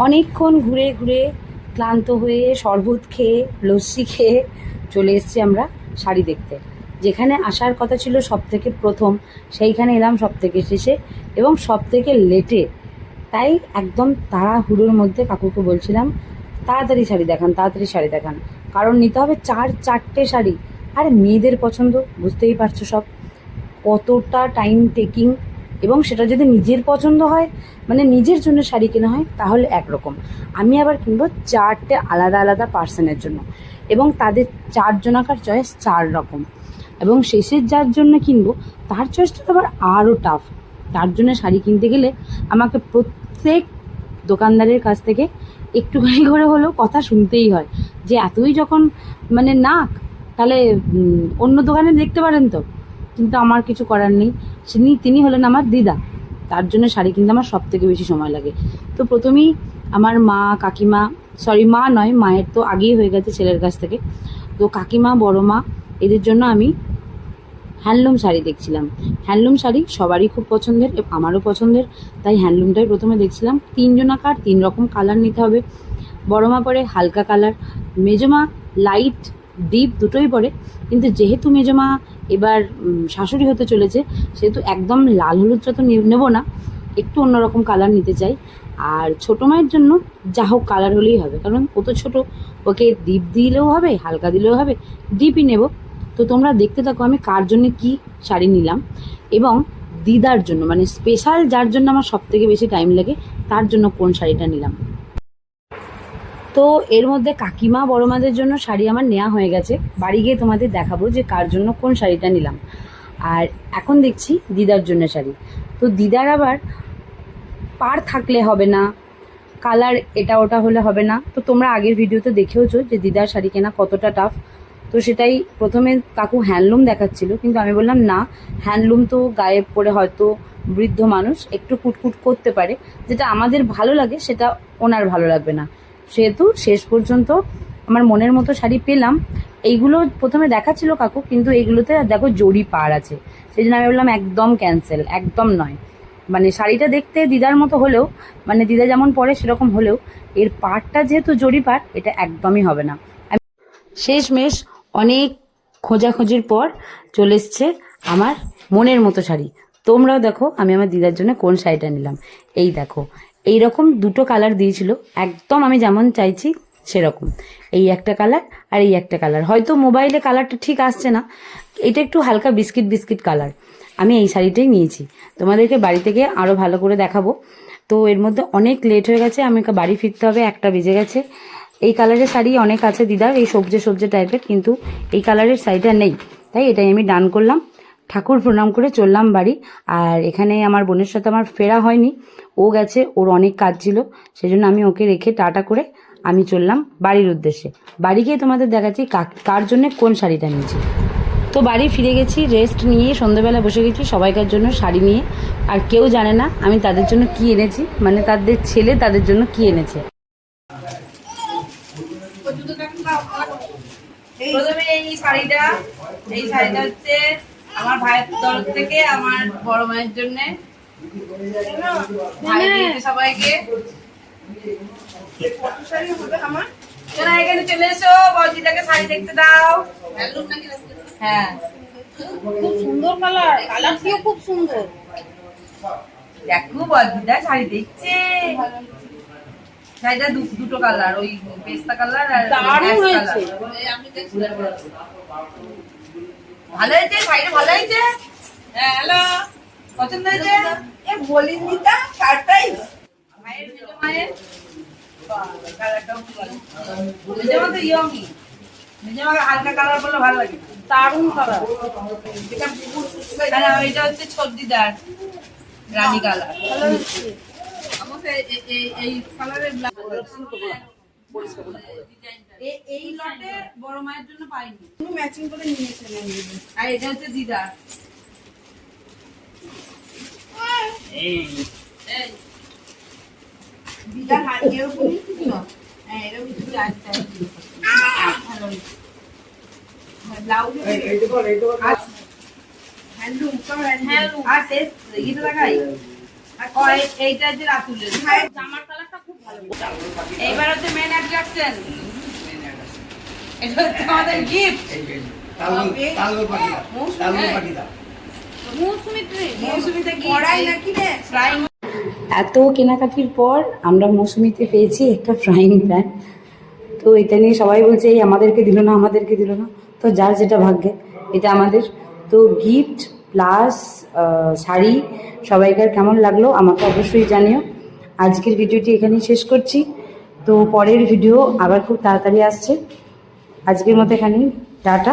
অনেকক্ষণ ঘুরে ঘুরে ক্লান্ত হয়ে শরবত খেয়ে, লস্যি খেয়ে চলে এসেছি আমরা শাড়ি দেখতে। যেখানে আসার কথা ছিল সব থেকে প্রথম, সেইখানে এলাম সব থেকে শেষে এবং সব থেকে লেটে। তাই একদম তাড়াহুড়োর মধ্যে কাকুকে বলছিলাম, তাড়াতাড়ি শাড়ি দেখান, তাড়াতাড়ি শাড়ি দেখান। কারণ নিতে হবে চার, চারটে শাড়ি। আর মেয়েদের পছন্দ, বুঝতেই পারছ সব। কতটা টাইম টেকিং এবং সেটা যদি নিজের পছন্দ হয় মানে নিজের জন্য শাড়ি কেনা হয়, তাহলে একরকম। আমি আবার কিনবো চারটে আলাদা আলাদা পার্সনের জন্য। এবং তাদের চারজনাকার চয়েস চার রকম। এবং শেষের যার জন্য কিনবো, তার চয়েসটা তো আবার আরও টাফ তার জন্য শাড়ি কিনতে গেলে আমাকে প্রত্যেক দোকানদারের কাছ থেকে একটুখানি করে হলেও কথা শুনতেই হয় যে, এতই যখন মানে নাক, তাহলে অন্য দোকানে দেখতে পারেন তো? কিন্তু আমার কিছু করার নেই। তিনি তিনি হলেন আমার দিদা। তার জন্য শাড়ি কিনতে আমার সব থেকে বেশি সময় লাগে। তো প্রথমেই আমার মা, কাকিমা সরি মা নয়, মায়ের তো আগেই হয়ে গেছে ছেলের কাছ থেকে। তো কাকিমা, বড় মা, এদের জন্য আমি হ্যান্ডলুম শাড়ি দেখছিলাম। হ্যান্ডলুম শাড়ি সবারই খুব পছন্দের আমারও পছন্দের। তাই হ্যান্ডলুমটাই প্রথমে দেখছিলাম। তিনজন আকার তিন রকম কালার নিতে হবে। বড় মা পরে হালকা কালার। মেজমা লাইট ডিপ দুটোই পরে। কিন্তু যেহেতু মেজমা এবার শাশুড়ি হতে চলেছে, সেহেতু একদম লাল হলুদটা তো নেব না। একটু অন্যরকম কালার নিতে চাই। আর ছোটো মায়ের জন্য যা হোক কালার হলেই হবে, কারণ ও তো ছোটো। ওকে ডিপ দিলেও হবে, হালকা দিলেও হবে ডিপই নেব। তো তোমরা দেখতে থাকো আমি কার জন্য কি শাড়ি নিলাম। এবং দিদার জন্য মানে স্পেশাল যার জন্য আমার সব থেকে বেশি টাইম লাগে, তার জন্য কোন শাড়িটা নিলাম। তো এর মধ্যে কাকিমা বড় মাদের জন্য শাড়ি আমার নেওয়া হয়ে গেছে। বাড়ি গিয়ে তোমাদের দেখাবো যে কার জন্য কোন শাড়িটা নিলাম। আর এখন দেখছি দিদার জন্য শাড়ি। তো দিদার আবার পার থাকলে হবে না, কালার এটা ওটা হলে হবে না। তো তোমরা আগের ভিডিওতে দেখেওছো যে দিদার শাড়ি কেনা কতটা টাফ তো সেটাই প্রথমে কাকু হ্যান্ডলুম দেখাচ্ছিল, কিন্তু আমি বললাম, না হ্যান্ডলুম তো গায়ে পরে হয়তো বৃদ্ধ মানুষ একটু কুটকুট করতে পারে। যেটা আমাদের ভালো লাগে, সেটা ওনার ভালো লাগবে না। সেহেতু শেষ পর্যন্ত আমার মনের মতো শাড়ি পেলাম। এইগুলো প্রথমে দেখাচ্ছিল কাকু, কিন্তু এইগুলোতে দেখো জড়ি পার আছে। সেই জন্য আমি বললাম একদম ক্যান্সেল একদম নয়। মানে শাড়িটা দেখতে দিদার মতো হলেও মানে দিদা যেমন পরে সেরকম হলেও, এর পাড়টা যেহেতু জড়ি পাড়, এটা একদমই হবে না। শেষমেশ অনেক খোঁজাখুঁজির পর চলে এসছে আমার মনের মতো শাড়ি। তোমরাও দেখো আমি আমার দিদার জন্য কোন শাড়িটা নিলাম। এই দেখো এই রকম দুটো কালার দিয়েছিল। একদম আমি যেমন চাইছি সেরকম। এই একটা কালার আর এই একটা কালার হয়তো মোবাইলে কালারটা ঠিক আসছে না। এটা একটু হালকা বিস্কিট বিস্কিট কালার আমি এই শাড়িটাই নিয়েছি। তোমাদেরকে বাড়ি থেকে আরও ভালো করে দেখাবো। তো এর মধ্যে অনেক লেট হয়ে গেছে। আমাকে বাড়ি ফিরতে হবে, একটা বেজে গেছে। এই কালারের শাড়ি অনেক আছে দিদার এই সবজে সবজে টাইপের কিন্তু এই কালারের শাড়িটা নেই। তাই এটাই আমি ডান করলাম। ঠাকুর প্রণাম করে চললাম বাড়ি। আর এখানে আমার বোনের সাথে আমার ফেরা হয়নি। ও গেছে, ওর অনেক কাজ ছিল। সেজন্য আমি ওকে রেখে টাটা করে আমি চললাম বাড়ির উদ্দেশ্যে। বাড়ি গিয়ে তোমাদের দেখাচ্ছি কার জন্য কোন শাড়িটা নিয়েছি। তো বাড়ি ফিরে গেছি রেস্ট নিয়ে সন্ধ্যেবেলা বসে গেছি সবাইকার জন্য শাড়ি নিয়ে। আর কেউ জানে না আমি তাদের জন্য কি এনেছি মানে তাদের ছেলে তাদের জন্য কি এনেছে। এই শাড়িটা এই শাড়িটা হচ্ছে আমার ভাইয়ের তরফ থেকে আমার বড় মায়ের জন্য। ভাই সবাইকে। এখানে চলে এসো বজিটাকে শাড়ি দেখতে দাও। হ্যাঁ। খুব সুন্দর কালার কালারটিও খুব সুন্দর। দেখো বজিটা শাড়ি দেখছে। শাড়িটা দুটো কালার ওই পেস্তা কালার আর দারুণ হয়েছে। ভালো হয়েছে? শাড়িটা ভালো হয়েছে? হ্যাঁ হ্যালো। পছন্দ হয়েছে? এ বলিস দিতা সারপ্রাইজ মায়ের। মায়ের হালকা কালার বললে ভালো লাগে। দারুণ কালার এটা হচ্ছে ছদ্দিদার রানী কালার আমাকে এই কালারের এই লটে বড় মায়ের জন্য পাইনি। ম্যাচিং করে নিয়েছে আর এটা হচ্ছে এই। দিদা না। হ্যাঁ এরকম কিছু ভালো হ্যান্ডলুম সব হ্যান্ডলুম। আর শেষ এইটা হচ্ছে রাতুলের। জামার কালারটা খুব এইবার হচ্ছে মেন অ্যাট্রাকশন এটা হচ্ছে আমাদের গিফট মৌসুমিতে কড়াই নাকি রে? ফ্রাইং এত কেনাকাটির পর আমরা মৌসুমিতে পেয়েছি একটা ফ্রাইং প্যান তো এটা নিয়ে সবাই বলছে এই আমাদেরকে দিল না আমাদেরকে দিল না। তো যার যেটা ভাগ্যে এটা আমাদের। তো গিফট প্লাস শাড়ি সবাইকার কেমন লাগল আমাকে অবশ্যই জানিও। আজকের ভিডিওটি এখানেই শেষ করছি। তো পরের ভিডিও আবার খুব তাড়াতাড়ি আসছে। আজকের মতো এখানে টাটা।